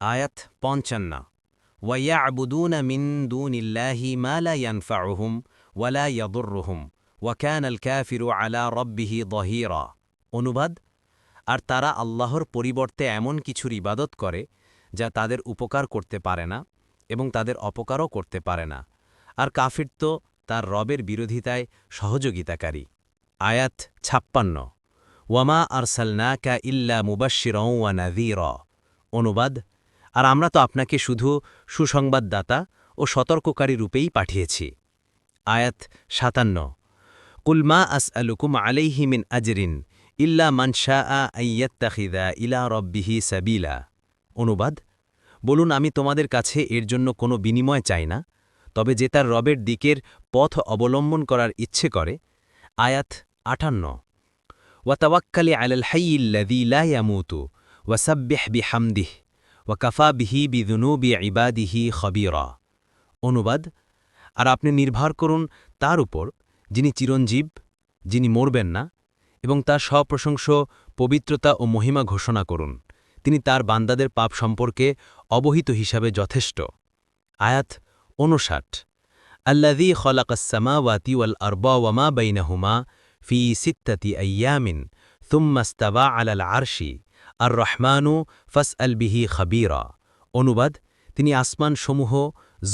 আয়াত পঞ্চান্ন। মিন দুনিল্লাহি মা লা ইয়ানফাউহুম ওয়ালা ইয়াদুররুহুম ওয়াকান আল কাফিরু আলা রব্বিহি দহিরা। অনুবাদ, আর তারা আল্লাহর পরিবর্তে এমন কিছুর ইবাদত করে যা তাদের উপকার করতে পারে না এবং তাদের অপকারও করতে পারে না। আর কাফির তো তার রবের বিরোধিতায় সহযোগিতাকারী। আয়াত ছাপ্পান্ন। ওয়ামা আরসালনাকা ইল্লা মুবাশিরও ওয়া নাযীর। অনুবাদ আর আমরা তো আপনাকে শুধু সুসংবাদদাতা ও সতর্ককারী রূপেই পাঠিয়েছি। আয়াত সাতান্ন। কুলমা আস আলুকুম আলাইহি মিন আজরিন ইল্লা মানশা আইয়াত্তাখিদা ইলা রব্বিহি সাবিলা। অনুবাদ, বলুন আমি তোমাদের কাছে এর জন্য কোনো বিনিময় চাই না, তবে যে তার রবের দিকের পথ অবলম্বন করার ইচ্ছে করে। আয়াত আটান্ন। ওয়াতাওয়াক্কালি আলাল হাইয়িল্লাযী লা ইয়ামুতু ওয়াসাব্বিহ বিহামদিহ। ওয়াকাফা বিহি বিদুনুবি ইবাদিহি খবিরা। অনুবাদ, আর আপনি নির্ভর করুন তার উপর, যিনি চিরঞ্জীব, যিনি মরবেন না, এবং তার স্বপ্রশংস পবিত্রতা ও মহিমা ঘোষণা করুন। তিনি তার বান্দাদের পাপ সম্পর্কে অবহিত হিসাবে যথেষ্ট। আয়াত অনুষাট আল্লাদি খলাকাসামাওয়াতি ওয়াল আরবা ওয়ামা বাইনাহুমা ফি সিত্তাতি আয়ামিন থুম্মাস্তাবা আলাল আরশি। আর রহমানু ফস আল বিহি খাবিরা। অনুবাদ তিনি আসমানসমূহ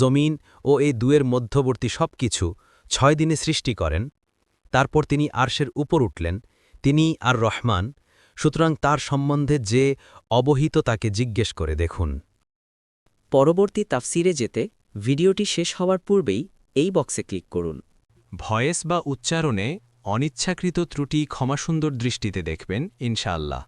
জমিন ও এই দুয়ের মধ্যবর্তী সব কিছু ছয় দিনে সৃষ্টি করেন তারপর তিনি আরশের উপর উঠলেন তিনি আর রহমান সুতরাং তার সম্বন্ধে যে অবহিত তাকে জিজ্ঞেস করে দেখুন। পরবর্তী তাফসিরে যেতে ভিডিওটি শেষ হওয়ার পূর্বেই এই বক্সে ক্লিক করুন। ভয়েস বা উচ্চারণে অনিচ্ছাকৃত ত্রুটি ক্ষমাসুন্দর দৃষ্টিতে দেখবেন ইনশাআল্লাহ।